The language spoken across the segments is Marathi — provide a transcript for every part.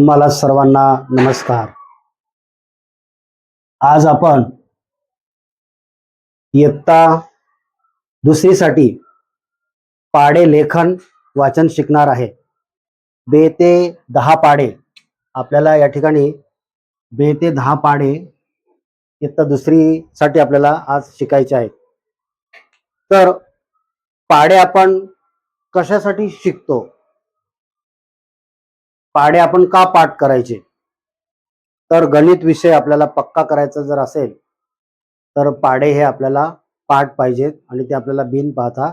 तुम्हाला सर्वांना नमस्कार. आज आपण इयत्ता दुसरीसाठी पाडे लेखन वाचन शिकणार आहे. बे ते दहा पाडे. आपल्याला या ठिकाणी बे ते दहा पाडे इयत्ता दुसरीसाठी आपल्याला आज शिकायचे आहेत. तर पाडे आपण कशासाठी शिकतो? पाढे आपण का पाठ करायचे? तर गणित विषय आपल्याला पक्का करायचा जर असेल तर पाढे हे आपल्याला पाठ पाहिजेत आणि ते आपल्याला बिन पाहता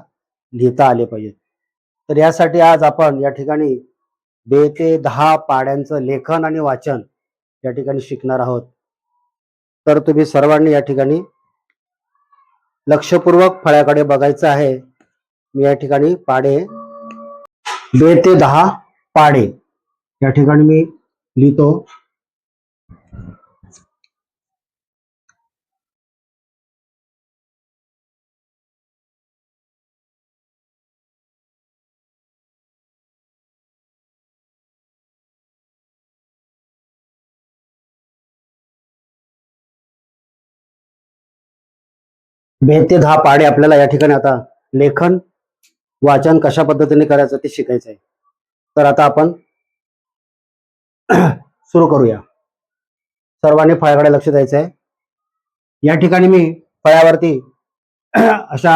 लिहिता आले पाहिजेत. तर यासाठी आज आपण या ठिकाणी बे ते दहा पाड्यांचं लेखन आणि वाचन या ठिकाणी शिकणार आहोत. तर तुम्ही सर्वांनी या ठिकाणी लक्षपूर्वक फळ्याकडे बघायचं आहे. मी या ठिकाणी पाडे बे ते दहा पाडे या ठिकाणी मी लिहितो. बे ते दहा पाडे आपल्याला या ठिकाणी आता लेखन वाचन कशा पद्धतीने करायचं ते शिकायचं आहे तर आता आपण सुरू करूया. सर्वांनी फळाकडे लक्ष द्यायचं आहे या ठिकाणी मी फळ्यावरती अशा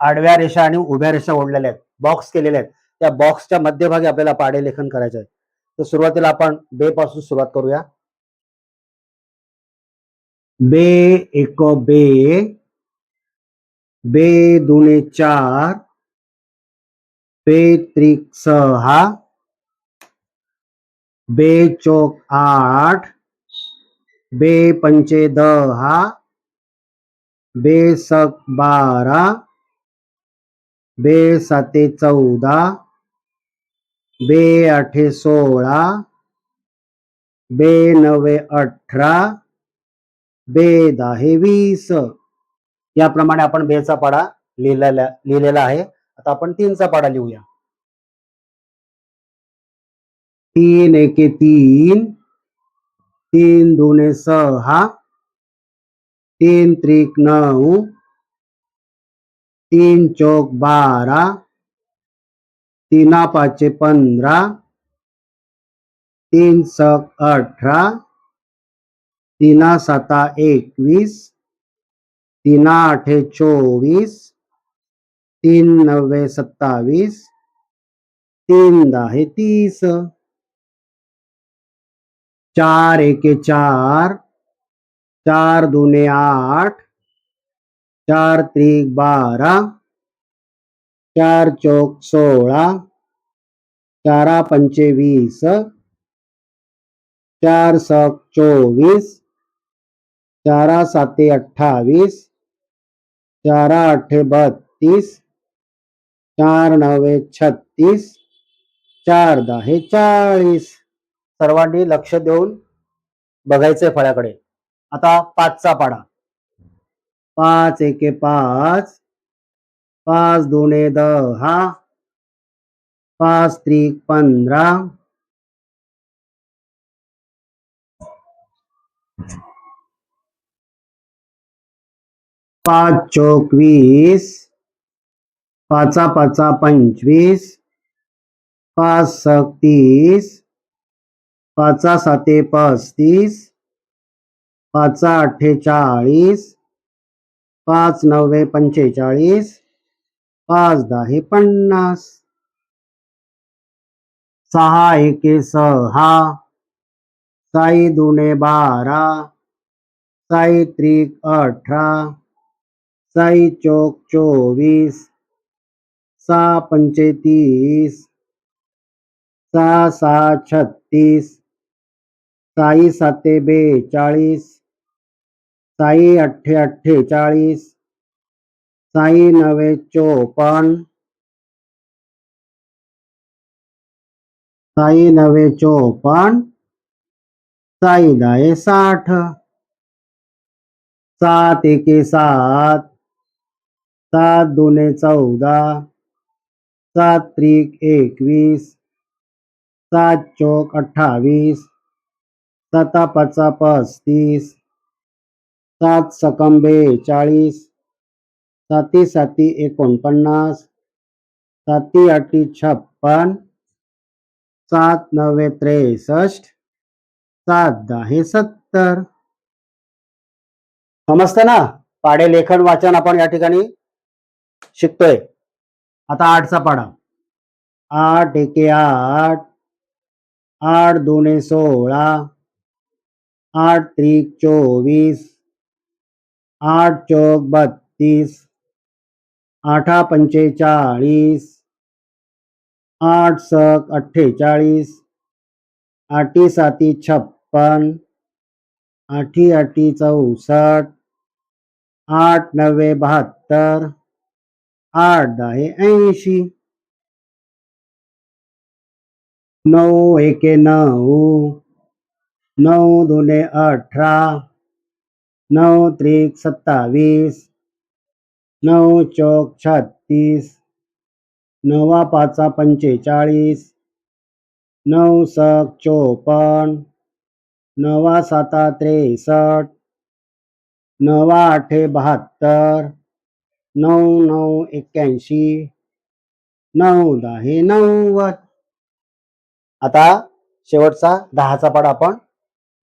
आडव्या रेषा आणि उभ्या रेषा ओढलेल्या आहेत. बॉक्स केलेल्या आहेत. त्या बॉक्सच्या मध्यभागी आपल्याला पाडे लेखन करायचं आहे. तर सुरुवातीला आपण बे पासून सुरुवात करूया. बे एक बे बे दुने चार बे त्रिक सहा बे चौक आठ बे पंचे दहा बे सक बारा बे साते चौदा बे आठे सोळा बे नवे अठरा बे दहा वीस. याप्रमाणे आपण बेचा पाडा लिहिलेला लिहिलेला आहे. आता आपण तीनचा पाडा लिहूया. तीन एके तीन तीन दोने सहा तीन त्रिक नऊ तीन चौक बारा तीना पाचे पंधरा तीन सक अठरा तीना साता एकवीस तीना आठे चोवीस तीन नव्वे सत्तावीस तीन दहा तीस. चार एके चार चार दुने आठ चार त्रिक बारा चार चौक सोळा चारा पंचे वीस चार सक चोवीस चारा साते अठ्ठावीस चारा अठे बत्तीस चार नवे छत्तीस चार दहा चाळीस. सर्वांनी लक्ष देऊन बघायचंय फळ्याकडे. आता पाचचा पाडा. पाच एके पाच. पाच दोने दहा. पाच त्रिक पंधरा. पाच चोवीस पाचा पाचा पंचवीस. पाच सक तीस. पाचा साते पस्तीस पाचा अठ्ठेचाळीस पाच नव्वे पंचेचाळीस पाच दहा पन्नास. सहा एके सहा साई दुने बारा साई त्रिक अठरा साई चौक चोवीस सहा पंचे तीस सहा सहा छत्तीस साई साते बेचाळीस साई अठ्ठे अठ्ठेचाळीस साई नवे चोपन्न साई नवे चोपन्न साई दहे साठ, सात एके सात सात दोने चौदा, सात त्रिक एकवीस, सात चोक अठ्ठावीस साता पाचा तीस सात सकंबे चाळीस. साती साती एकोणपन्नास. साती आठी छप्पन. सात नव्वे त्रेसष्ट. सात दहा सत्तर. समजतं ना? पाडे लेखन वाचन आपण या ठिकाणी शिकतोय. आता आठचा पाडा. आठ एके आठ. आठ दोने सोळा. आठ त्रिक चोवीस. आठ चौक बत्तीस. आठा पंचेचाळीस. आठ सक अठ्ठेचाळीस. आठी साती छप्पन. आठी आठी चौसष्ट. आठ नव्वे बहात्तर. आठ दहे ऐंशी नऊ एके नऊ. नऊ दोने अठरा नऊ त्रिक सत्तावीस नऊ चौक छत्तीस नवा पाचा पंचेचाळीस नऊ सक चोपन्न नवा साता त्रेसष्ट नवा आठे बहात्तर नऊ नऊ एक्क्याऐंशी नऊ दहा नव्वद. आता शेवटचा दहाचा पाडा आपण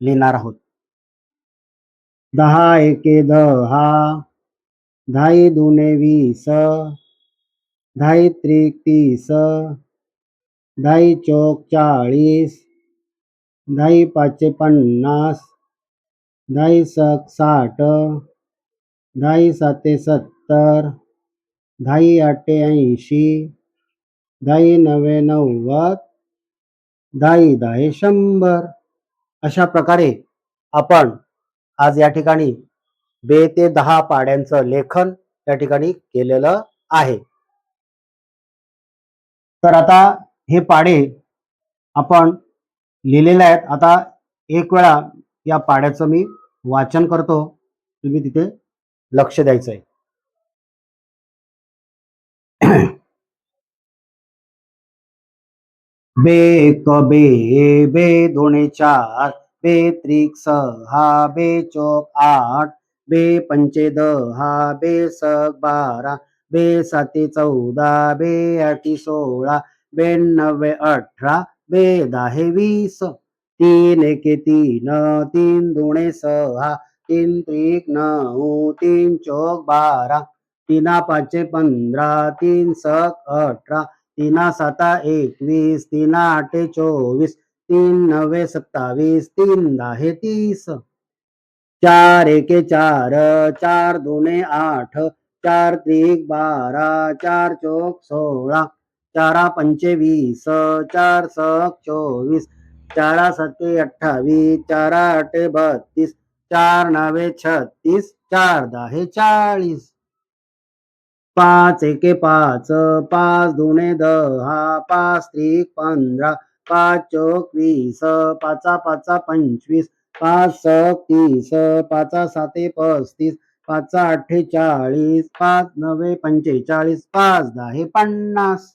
लिहिणार आहोत. दहा एके दहा धाई दुने वीस. धाई त्रिक तीस. धाई चौक चाळीस. धाई पाचशे पन्नास. धाई सक साठ. धाई साते सत्तर. धाई आठे ऐंशी. धाई नवे नव्वद. धाई दहा शंभर. अशा प्रकारे आपण आज या ठिकाणी बे ते दहा पाड्यांचं लेखन या ठिकाणी केलेलं आहे. तर आता हे पाडे आपण लिहिलेले आहेत. आता एक वेळा या पाड्याचं मी वाचन करतो. तुम्ही तिथे लक्ष द्यायचं आहे बे बे बे दोने चार बे त्रिक सहा बे चौक आठ बे पंचे दहा बे सक बारा बे साते चौदा बे आठी सोळा बे नव्वे अठरा बे दहा वीस तीन एके तीन तीन दोणे सहा तीन त्रिक नऊ तीन चौक बारा तीना पाचशे पंधरा तीन सक अठरा तीना साता एकवीस, तीना आठे चोवीस, तीन नवे सत्तावीस, तीन दहा तीस. चार एके चार चार दोने आठ, चार त्रिक बारा, चार चौक सोळा, चारा पंचे वीस, चार सक चोवीस, चारा सत्ते अठ्ठावीस, चारा आठे बत्तीस, चार नवे छत्तीस, चार दहा चाळीस. पाच एके पाच पाच दोने दहा पाच त्रिक पंधरा पाच चोक वीस पाचा पाचा पंचवीस पाच सक तीस पाचा साते पस्तीस पाच अठ्ठेचाळीस पाच नवे पंचेचाळीस पाच दहा पन्नास.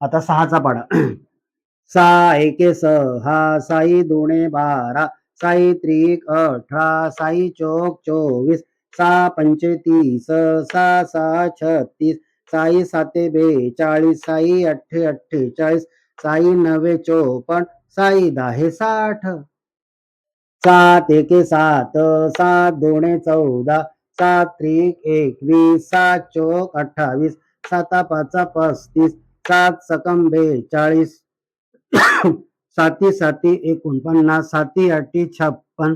आता सहाचा पाडा. सहा एके सहा साई दोणे बारा साई त्रिक अठरा साई चोक चोवीस सहा पंचेतीस सा सहा सहा छत्तीस साई साते बेचाळीस साई अठ्ठे अठ्ठेचाळीस साई नवे चोपन्न साई दहा साठ. सात एके सात सात दोणे चौदा सात त्रिक एकवीस सात चोक अठ्ठावीस साता पाचा पस्तीस सात सकम बेचाळीस साती साती एकोणपन्नास साती अटी छप्पन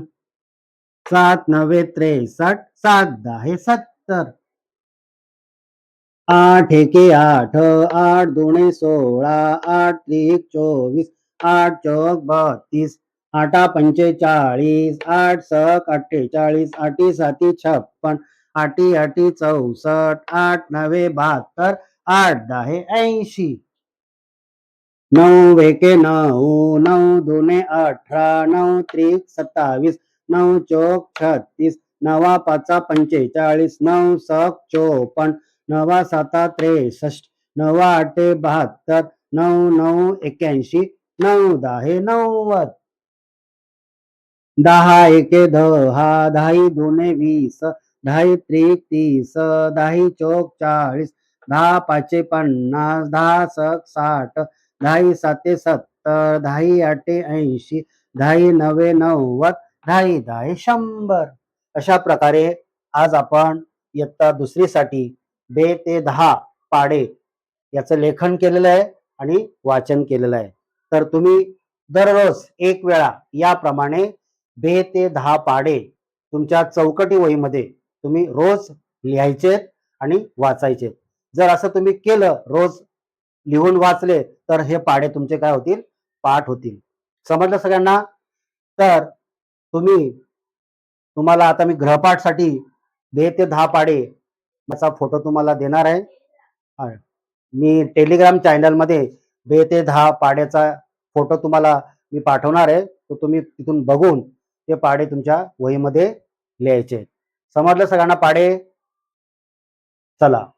सात नवे त्रेसष्ट सात दहा सत्तर. आठ एके आठ आठ दोने सोळा आठ त्रिक चोवीस आठ चौक बत्तीस आठा पंचेचाळीस आठ सक अठ्ठेचाळीस आठी साती छप्पन आठी आठी चौसष्ट आठ नवे बहात्तर आठ दहा ऐंशी. नऊ एके नऊ नऊ दोने अठरा नऊ त्रिक सत्तावीस नऊ चौक छत्तीस नवा पाचा पंचेचाळीस नऊ सक चोपन्न नवा साता त्रेसष्ट नवा आठे बहात्तर नऊ नऊ एक्याऐंशी नऊ दहा नव्वद. दहा एके दहा दहाई दोने वीस दहाई त्रिक तीस दहाई चौक चाळीस दहा पाचे पन्नास दहा सक साठ दहाई साते सत्तर दहाई आठे ऐंशी दहाई नवे नव्वद दहाई दहा शंभर. अशा प्रकारे आज आपण इयत्ता दुसरीसाठी बे ते दहा पाडे याचं लेखन केलेलं आहे आणि वाचन केलेलं आहे. तर तुम्ही दररोज एक वेळा याप्रमाणे बे ते दहा पाडे तुमच्या चौकटी वहीमध्ये तुम्ही रोज लिहायचे आणि वाचायचे. जर असं तुम्ही केलं रोज लिहून वाचले तर हे पाडे तुमचे काय होतील? पाठ होतील. समजलं सगळ्यांना? तर तुम्ही तुम्हाला आता मी ग्रहपाठसाठी बे ते दहा पाडे. याचा फोटो तुम्हाला देणार आहे. मी टेलिग्राम चॅनलमध्ये बे ते दहा पाड्याचा फोटो तुम्हाला मी पाठवणार आहे. तो तुम्ही तिथून बघून ते पाडे तुमच्या वहीमध्ये लिहायचे. समजलं सगळ्यांना पाडे? चला.